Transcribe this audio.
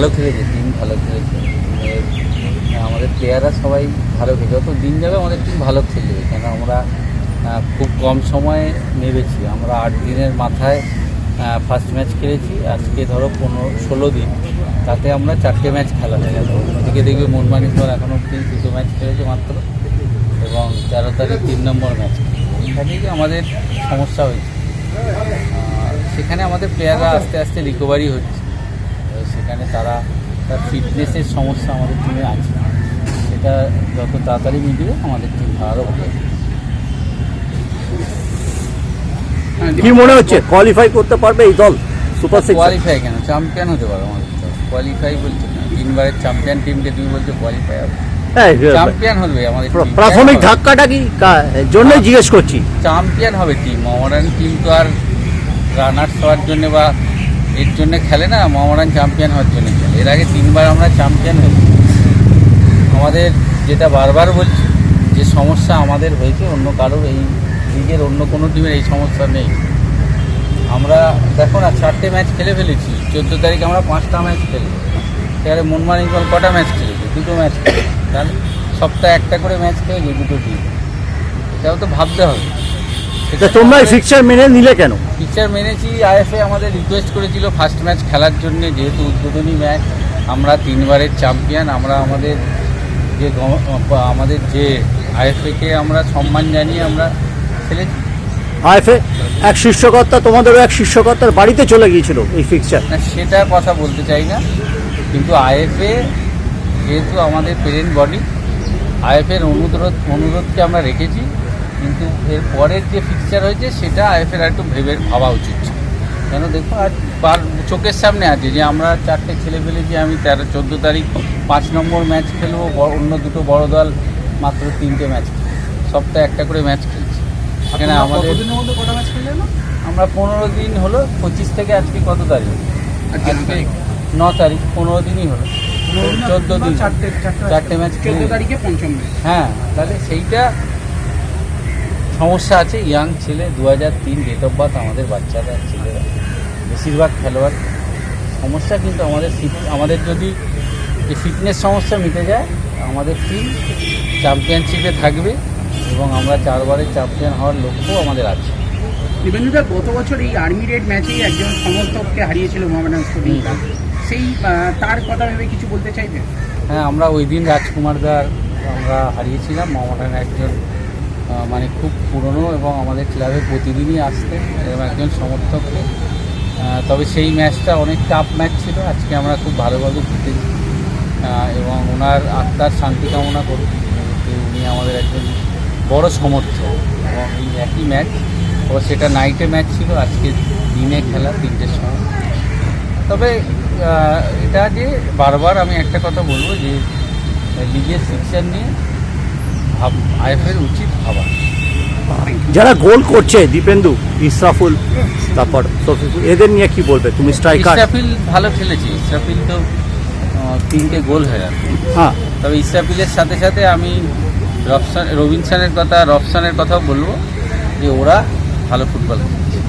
ভালো খেলেছে, টিম ভালো খেলেছে। আমাদের প্লেয়াররা সবাই ভালো খেলে যত দিন যাবে আমাদের টিম ভালো খেলবে। কেন আমরা খুব কম সময়ে নেমেছি। আমরা আট দিনের মাথায় ফার্স্ট ম্যাচ খেলেছি। আজকে ধরো পনেরো, ষোলো দিন। তাতে আমরা চারটে ম্যাচ খেলা হয়ে গেল। অন্যদিকে দেখবে মনমানিকর এখনও অব্দি দুটো ম্যাচ খেলেছে মাত্র। এবং তেরো তারিখ তিন নম্বর ম্যাচ এখানেই যে আমাদের সমস্যা হয়েছে। সেখানে আমাদের প্লেয়াররা আস্তে আস্তে রিকভারি হচ্ছে। সেখানে তারা তার ফিটনেসের সমস্যা আমাদের টিমে আছে। সেটা যত তাড়াতাড়ি মিটবে আমাদের টিম আরও ভালো হবে। কি মনে হচ্ছে? কোয়ালিফাই করতে পারবে এই দল? সুপার সিক্স কোয়ালিফাই কেন? চ্যাম্পিয়ন হতে পারো আমাদের কোয়ালিফাই বলছো না। তিনবারের চ্যাম্পিয়ন টিমকে তুমি বলছো কোয়ালিফাই হবে। চ্যাম্পিয়ন হবে আমাদের প্রাথমিক ধাক্কাটা কি জন্য জিজ্ঞেস করছি। চ্যাম্পিয়ন হবে টিম মহারান টিম তো আর রানার্স হওয়ার জন্য বা এর জন্য খেলে না মহারান চ্যাম্পিয়ন হওয়ার জন্য খেলে। এর আগে তিনবার আমরা চ্যাম্পিয়ন হয়েছি আমাদের যেটা বারবার বলছি, যে সমস্যা আমাদের হয়েছে, অন্য কারোর এই লিগের অন্য কোনো টিমের এই সমস্যা নেই। আমরা দেখো না, চারটে ম্যাচ খেলে ফেলেছি। চোদ্দ তারিখ আমরা পাঁচটা ম্যাচ খেলি। সেখানে মনমানিকল কটা ম্যাচ খেলেছি? দুটো ম্যাচ খেলেছি। তাহলে সপ্তাহে একটা করে ম্যাচ খেলেছি দুটো টিম এটাও তো ভাবতে হবে। তা তোমরা ফিক্সচার মেনে নিলে কেন? পিকচার মেনেছি আইএফএ আমাদের রিকোয়েস্ট করেছিল ফার্স্ট ম্যাচ খেলার জন্য যেহেতু উদ্বোধনী ম্যাচ আমরা তিনবারের চ্যাম্পিয়ন আমরা আমাদের যে আমাদের যে আইএফএকে আমরা সম্মান জানিয়ে আমরা খেলেছি। আইএফএ এক শীর্ষকর্তা তোমাদেরও এক শীর্ষকর্তার বাড়িতে চলে গিয়েছিল এই ফিক্সচার না সেটা কথা বলতে চাই না কিন্তু আইএফএ যেহেতু আমাদের পেরেন্ট বডি আইএফের অনুরোধ অনুরোধকে আমরা রেখেছি। কিন্তু এর পরের যে ফিক্সচার হয়েছে সেটা আইএফের একটু ভেবে ভাবা উচিত। কেন দেখো আর বার চোখের সামনে আছে যে আমরা চারটে ছেলে ফেলেছি আমি তেরো চোদ্দ তারিখ পাঁচ নম্বর ম্যাচ খেলব অন্য দুটো বড় দল মাত্র তিনটে ম্যাচ সপ্তাহে একটা করে ম্যাচ খেলছি। সেখানে আমাদের আমরা পনেরো দিন হলো পঁচিশ থেকে আজকে কত তারিখ? আজকে ন তারিখ পনেরো দিনই হলো। চোদ্দ দিন। চারটে ম্যাচ চোদ্দ তারিখে পঞ্চম হ্যাঁ তাহলে সেইটা সমস্যা আছে ইয়াং ছেলে দু হাজার তিন ডেট অফ বার্থ আমাদের বাচ্চারা ছেলেরা। বেশিরভাগ খেলোয়াড়। সমস্যা কিন্তু আমাদের আমাদের যদি এই ফিটনেস সমস্যা মিটে যায় আমাদের টিম চ্যাম্পিয়নশিপে থাকবে এবং আমরা চারবারের চ্যাম্পিয়ন হওয়ার লক্ষ্য আমাদের আছে। দিবেন্দুদা গত বছর এই আর্মি রেড ম্যাচেই একজন সমর্থককে হারিয়েছিল মোহামেডান স্পোর্টিং ক্লাব সেই তার কথা ভেবে কিছু বলতে চাইবেন? হ্যাঁ আমরা ওই দিন রাজকুমারদার আমরা হারিয়েছিলাম। মমতান একজন মানে খুব পুরনো এবং আমাদের ক্লাবে প্রতিদিনই আসতে এরকম একজন সমর্থককে। তবে সেই ম্যাচটা অনেক টাফ ম্যাচ ছিল। আজকে আমরা খুব ভালোভাবে জিতেছি। এবং ওনার আত্মার শান্তি কামনা করি। উনি আমাদের একজন বড় সমর্থক এবং এই একই ম্যাচ। ও সেটা নাইটে ম্যাচ ছিল। আজকে দিনে খেলা তিনটের সময়। তবে এটা যে বারবার আমি একটা কথা বলব যে লিগের শিক্ষা নিয়ে ভাব আইএফের উচিত ভাবা। যারা গোল করছে দীপেন্দু ইসরাফুল তারপর শফিকুল এদের নিয়ে কি বলবে? তুমি স্ট্রাইকার ইসরাফিল ভালো খেলেছে। ইসরাফিল তো তিনটে গোল হয়ে গেল হ্যাঁ। তবে ইসরাফিলের সাথে সাথে আমি রফসান রবিনসানের কথা রফসানের কথাও বলব যে ওরা ভালো ফুটবল খেলে